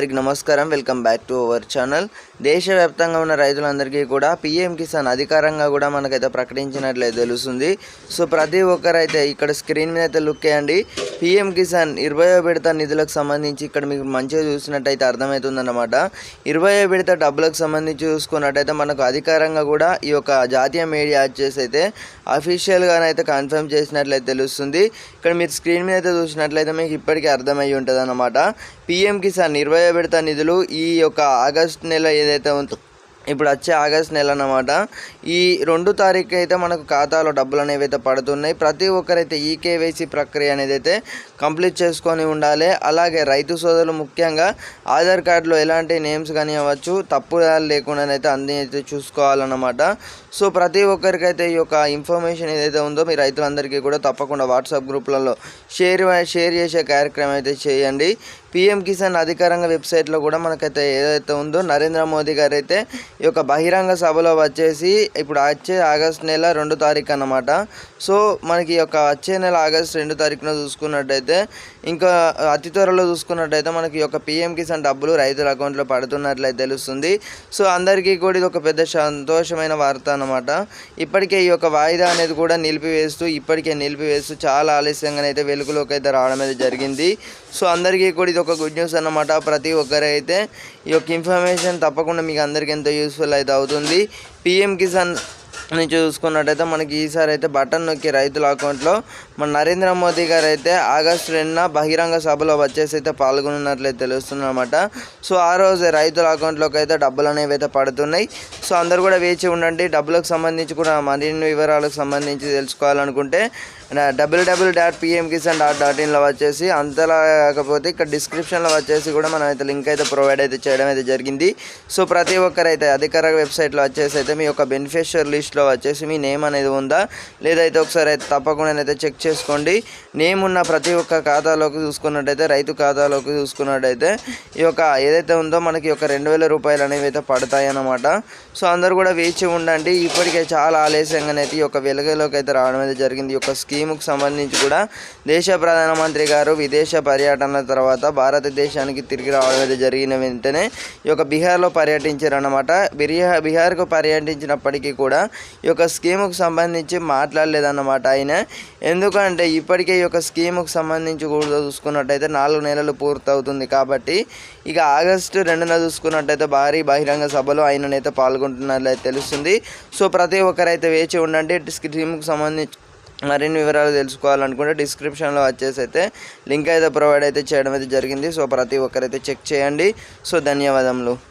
అందరికి నమస్కారం. Welcome back to our channel. దేశవ్యాప్తంగా ఉన్న రైతులందరికీ కూడా పిఎం కిసాన్ అధికారంగా కూడా మనకైతే ప్రకటించినట్లయితే తెలుస్తుంది. సో ప్రతి ఒక్కరైతే ఇక్కడ స్క్రీన్ మీద అయితే లుక్ చేయండి పిఎం కిసాన్ ఇరవయో విడత నిధులకు సంబంధించి ఇక్కడ మీకు మంచిగా చూసినట్టయితే అర్థమవుతుందన్నమాట ఇరవయో విడత డబ్బులకు సంబంధించి చూసుకున్నట్టయితే మనకు అధికారంగా కూడా ఈ యొక్క జాతీయ మీడియా వచ్చేసి అయితే అఫీషియల్గానైతే కన్ఫర్మ్ చేసినట్లయితే తెలుస్తుంది. ఇక్కడ మీరు స్క్రీన్ మీద అయితే చూసినట్లయితే మీకు ఇప్పటికీ అర్థమయ్యి ఉంటుంది అన్నమాట పిఎం కిసాన్ ఇరవై విడత నిధులు ఈ యొక్క ఆగస్ట్ నెల ఏదైతే ఉందో ఇప్పుడు వచ్చే ఆగస్ట్ నెల అన్నమాట ఈ రెండు తారీఖు అయితే మనకు ఖాతాలో డబ్బులు అనేవి అయితే పడుతున్నాయి. ప్రతి ఒక్కరైతే ఈ కేవైసీ ప్రక్రియ అనేది అయితే కంప్లీట్ చేసుకొని ఉండాలి. అలాగే రైతు సోదరులు ముఖ్యంగా ఆధార్ కార్డులో ఎలాంటి నేమ్స్ కానీ అవ్వచ్చు తప్పుదాలు లేకుండా అయితే అన్ని అయితే చూసుకోవాలన్నమాట. సో ప్రతి ఒక్కరికైతే ఈ యొక్క ఇన్ఫర్మేషన్ ఏదైతే ఉందో మీ రైతులందరికీ కూడా తప్పకుండా వాట్సాప్ గ్రూప్లలో షేర్ షేర్ చేసే కార్యక్రమం అయితే చేయండి. పిఎం కిసాన్ అధికారంగా వెబ్సైట్లో కూడా మనకైతే ఏదైతే ఉందో నరేంద్ర మోదీ గారు అయితే ఈ యొక్క బహిరంగ సభలో వచ్చేసి ఇప్పుడు వచ్చే ఆగస్ట్ నెల రెండు తారీఖు అన్నమాట. సో మనకి ఈ యొక్క వచ్చే నెల ఆగస్ట్ రెండు తారీఖున చూసుకున్నట్టయితే ఇంకా అతి త్వరలో చూసుకున్నట్టయితే మనకి ఈ యొక్క పిఎం కిసాన్ డబ్బులు రైతుల అకౌంట్లో పడుతున్నట్లయితే తెలుస్తుంది. సో అందరికీ కూడా ఇది ఒక పెద్ద సంతోషమైన వార్త అనమాట ఇప్పటికే ఈ యొక్క వాయిదా అనేది కూడా నిలిపివేస్తూ ఇప్పటికే నిలిపివేస్తూ చాలా ఆలస్యంగానైతే వెలుగులోకి అయితే రావడం అయితే జరిగింది. సో అందరికీ కూడా ఇది ఒక గుడ్ న్యూస్ అన్నమాట. ప్రతి ఒక్కరైతే ఈ యొక్క ఇన్ఫర్మేషన్ తప్పకుండా మీకు అందరికీ ఎంతో యూస్ఫుల్ అయితే అవుతుంది. పిఎం కిసాన్ అని చూసుకున్నట్టయితే మనకి ఈసారి అయితే బటన్ నొక్కి రైతుల అకౌంట్లో మన నరేంద్ర మోదీ గారు అయితే ఆగస్టు రెండున బహిరంగ సభలో వచ్చేసి అయితే పాల్గొన్నట్లయితే తెలుస్తుంది అనమాట సో ఆ రోజు రైతుల అకౌంట్లోకి అయితే డబ్బులు అనేవి అయితే పడుతున్నాయి. సో అందరు కూడా వేచి ఉండండి. డబ్బులకు సంబంధించి కూడా మరిన్ని వివరాలకు సంబంధించి తెలుసుకోవాలనుకుంటే W W dot PM Kisan dot dot ఇన్లో వచ్చేసి అంతలా కాకపోతే ఇక్కడ డిస్క్రిప్షన్లో వచ్చేసి కూడా మనం అయితే లింక్ అయితే ప్రొవైడ్ అయితే చేయడం అయితే జరిగింది. సో ప్రతి ఒక్కరైతే అధికార వెబ్సైట్లో వచ్చేసి అయితే మీ యొక్క బెనిఫిషియర్ లిస్ట్లో వచ్చేసి మీ నేమ్ అనేది ఉందా? లేదైతే ఒకసారి అయితే తప్పకుండా అయితే చెక్ చేసుకోండి. నేమ్ ఉన్న ప్రతి ఒక్క ఖాతాలోకి చూసుకున్నట్టయితే రైతు ఖాతాలోకి చూసుకున్నట్టయితే ఈ యొక్క ఏదైతే ఉందో మనకి ఒక రెండు వేల రూపాయలు అనేవి అయితే పడతాయి అన్నమాట. సో అందరూ కూడా వేచి ఉండండి. ఇప్పటికే చాలా ఆలస్యంగానైతే ఈ యొక్క వెలుగులోకి అయితే రావడం అయితే జరిగింది. ఈ యొక్క థీమ్కు సంబంధించి కూడా దేశ ప్రధానమంత్రి గారు విదేశ పర్యటన తర్వాత భారతదేశానికి తిరిగి రావడం అయితే జరిగిన వెంటనే ఈ యొక్క బీహార్లో పర్యటించారన్నమాట. బిహార్ బీహార్కు పర్యటించినప్పటికీ కూడా ఈ యొక్క స్కీముకు సంబంధించి మాట్లాడలేదన్నమాట ఆయన. ఎందుకంటే ఇప్పటికే ఈ యొక్క స్కీముకు సంబంధించి కూడా చూసుకున్నట్టయితే నాలుగు నెలలు పూర్తవుతుంది కాబట్టి ఇక ఆగస్టు రెండున చూసుకున్నట్టయితే భారీ బహిరంగ సభలో ఆయననైతే పాల్గొంటున్నట్లయితే తెలుస్తుంది. సో ప్రతి ఒక్కరైతే వేచి ఉండండి స్కీముకు సంబంధించి మరిన్ని వివరాలు తెలుసుకోవాలనుకుంటే డిస్క్రిప్షన్లో వచ్చేసి అయితే లింక్ అయితే ప్రొవైడ్ అయితే చేయడం అయితే జరిగింది. సో ప్రతి ఒక్కరైతే చెక్ చేయండి. సో ధన్యవాదములు.